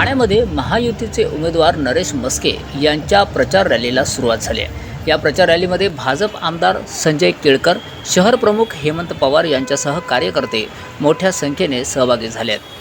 ठाण्यामध्ये महायुतीचे उमेदवार नरेश मस्के यांच्या प्रचार रॅलीला सुरुवात झाली आहे. या प्रचार रॅलीमध्ये भाजप आमदार संजय केळकर शहर प्रमुख हेमंत पवार यांच्यासह कार्यकर्ते मोठ्या संख्येने सहभागी झाले आहेत.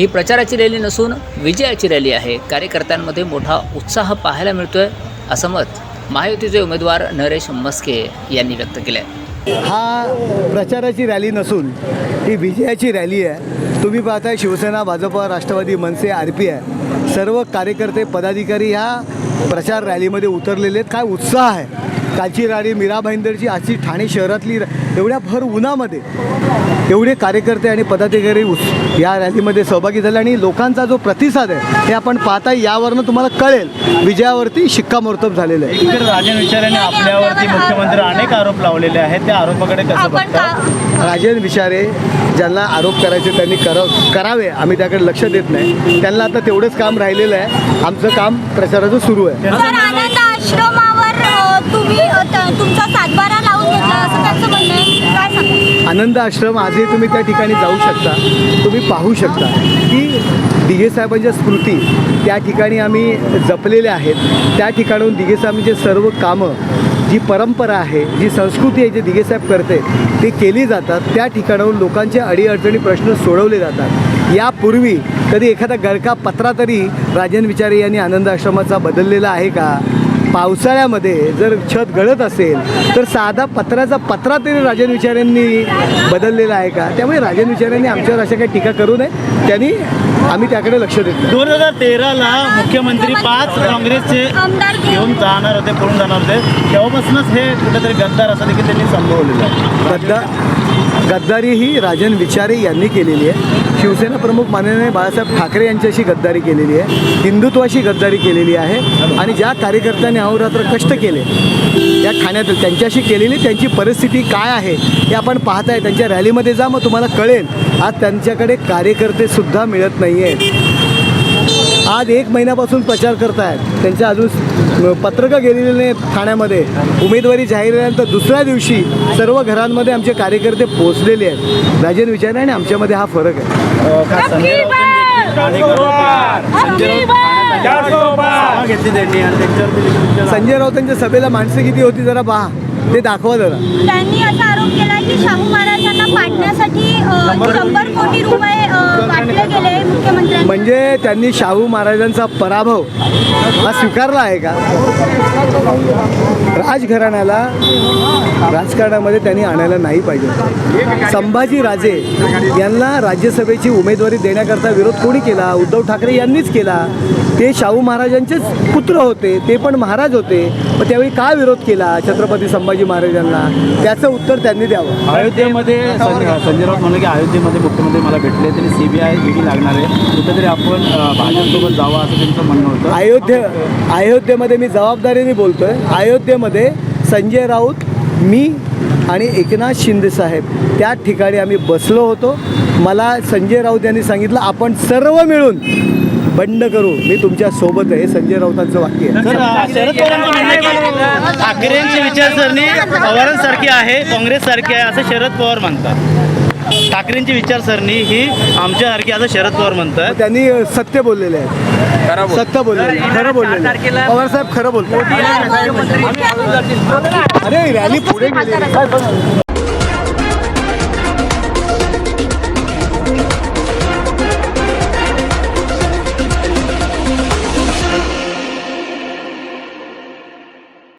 ही प्रचाराची रॅली नसून विजयाची रॅली आहे. कार्यकर्त्यांमध्ये मोठा उत्साह पाहायला मिळतोय असं मत महायुतीचे उमेदवार नरेश मस्के यांनी व्यक्त केलं आहे हा प्रचाराची रॅली नसून ही विजयाची रॅली आहे. तुम्ही पाहताय Shiv Sena Bhajap Rashtrawadi Manse R P I सर्व कार्यकर्ते पदाधिकारी ह्या प्रचार रॅलीमध्ये उतरलेले आहेत. काय उत्साह आहे. कालची रॅली मीरा भाईंदरची आजची ठाणे शहरातली एवढ्या भर उन्हामध्ये एवढे कार्यकर्ते आणि पदाधिकारी उस या रॅलीमध्ये सहभागी झाले आणि लोकांचा जो प्रतिसाद आहे हे आपण पाहताय यावरनं तुम्हाला कळेल. विजयावरती शिक्कामोर्तब झालेलं आहे. एकीकडे राजन विचाराने आपल्यावरती मुख्यमंत्री अनेक आरोप लावलेले आहेत. त्या आरोपाकडे कसं आपण बघता? राजन विचारे ज्यांना आरोप करायचे त्यांनी कर करावे. आम्ही त्याकडे लक्ष देत नाही. त्यांना आता तेवढंच काम राहिलेलं आहे. आमचं काम प्रचाराचं सुरू आहे सर आनंद आश्रमावर अ, तुम्ही तुमचा सातबारा लावून घेतला असं त्यांचं म्हणणं आहे. काय आनंद आश्रम आजही तुम्ही त्या ठिकाणी जाऊ शकता. तुम्ही पाहू शकता की दिघे साहेबांच्या स्मृती त्या ठिकाणी आम्ही जपलेल्या आहेत. त्या ठिकाणाहून दिघे साहेबांचे सर्व कामं जी परंपरा आहे जी संस्कृती आहे जी दिघे साहेब करते ती केली जातात. त्या ठिकाणाहून लोकांचे अडीअडचणी प्रश्न सोडवले जातात. यापूर्वी कधी एखादा गरका पत्रा तरी राजन विचारे यांनी आनंद आश्रमाचा बदललेला आहे का? पावसाळ्यामध्ये जर छत गळत असेल तर साधा पत्राचा पत्रा तरी राजन विचारांनी बदललेला आहे का? त्यामुळे राजन विचारांनी आमच्यावर अशा काही टीका करू नये. त्यांनी आम्ही त्याकडे लक्ष देतो दोन हजार तेराला मुख्यमंत्री पाच काँग्रेसचे घेऊन जाणार होते पळून जाणार होते. तेव्हापासूनच हे कुठेतरी गद्दार असं देखील त्यांनी संभवलेलं आहे. गद्दा गद्दारी ही राजन विचारे यांनी केलेली आहे. शिवसेना प्रमुख माननीय बाळासाहेब ठाकरे यांच्याशी गद्दारी केलेली आहे. हिंदुत्वाशी गद्दारी केलेली आहे. आणि ज्या कार्यकर्त्यांनी अहोरात्र कष्ट केले या ठाण्यात त्यांच्याशी केलेली त्यांची परिस्थिती काय आहे हे आपण पाहताय. त्यांच्या रॅलीमध्ये जा मग तुम्हाला कळेल. आज त्यांच्याकडे कार्यकर्ते सुद्धा मिळत नाही आहेत आज एक महिन्यापासून प्रचार करतायत. त्यांच्या अजून पत्रकं गेलेले नाही ठाण्यामध्ये. उमेदवारी जाहीर झाल्यानंतर दुसऱ्या दिवशी सर्व घरांमध्ये आमचे कार्यकर्ते पोहोचलेले आहेत. राजन विचार आणि आमच्यामध्ये हा फरक आहे. संजय राऊत सभा सभेला माणसं किती होती जरा पहा. ते दाखवा जरा. त्यांनी असा आरोप केला की शाहू महाराजांना पाडण्यासाठी शंभर कोटी रुपये वाटले गेले म्हणजे त्यांनी शाहू महाराजांचा पराभव हा स्वीकारला आहे का? राजघराण्याला राजकारणामध्ये त्यांनी आणायला नाही पाहिजे. संभाजी राजे यांना राज्यसभेची उमेदवारी देण्याकरता विरोध कोणी केला? उद्धव ठाकरे यांनीच केला. ते शाहू महाराजांचेच पुत्र होते ते पण महाराज होते. मग त्यावेळी का विरोध केला छत्रपती संभाजी महाराजांना? त्याचं उत्तर त्यांनी द्यावं. अयोध्येमध्ये संजय राऊत म्हणलं की अयोध्येमध्ये मुख्यमंत्री मला भेटले त्यांनी सीबीआय ईडी लागणार आहे. कुठेतरी आपण भाजपसोबत जावं असं त्यांचं म्हणणं होतं. अयोध्ये अयोध्येमध्ये मी जबाबदारीने बोलतोय. अयोध्येमध्ये संजय राऊत मी आणि एकनाथ शिंदे साहेब. त्या ठिकाणी आम्ही बसलो होतो. मला संजय राऊत यांनी सांगितलं आपण सर्व मिळून बंड करू. मी तुमच्यासोबत आहे. हे संजय राऊतांचं वाक्य आहे. सर शरद पवारांचं म्हणणं आहे की ठाकरेंची विचारसरणी पवारांसारखी आहे काँग्रेससारखी आहे असं शरद पवार म्हणतात. ठाकरेंची विचारसरणी ही आमच्यासारखी असं शरद पवार म्हणतात त्यांनी सत्य बोललेले आहेत. सत्य आहेत. खरं बोललेले आहेत. पवार साहेब खरं बोलतात. अरे रॅली पुढे गेली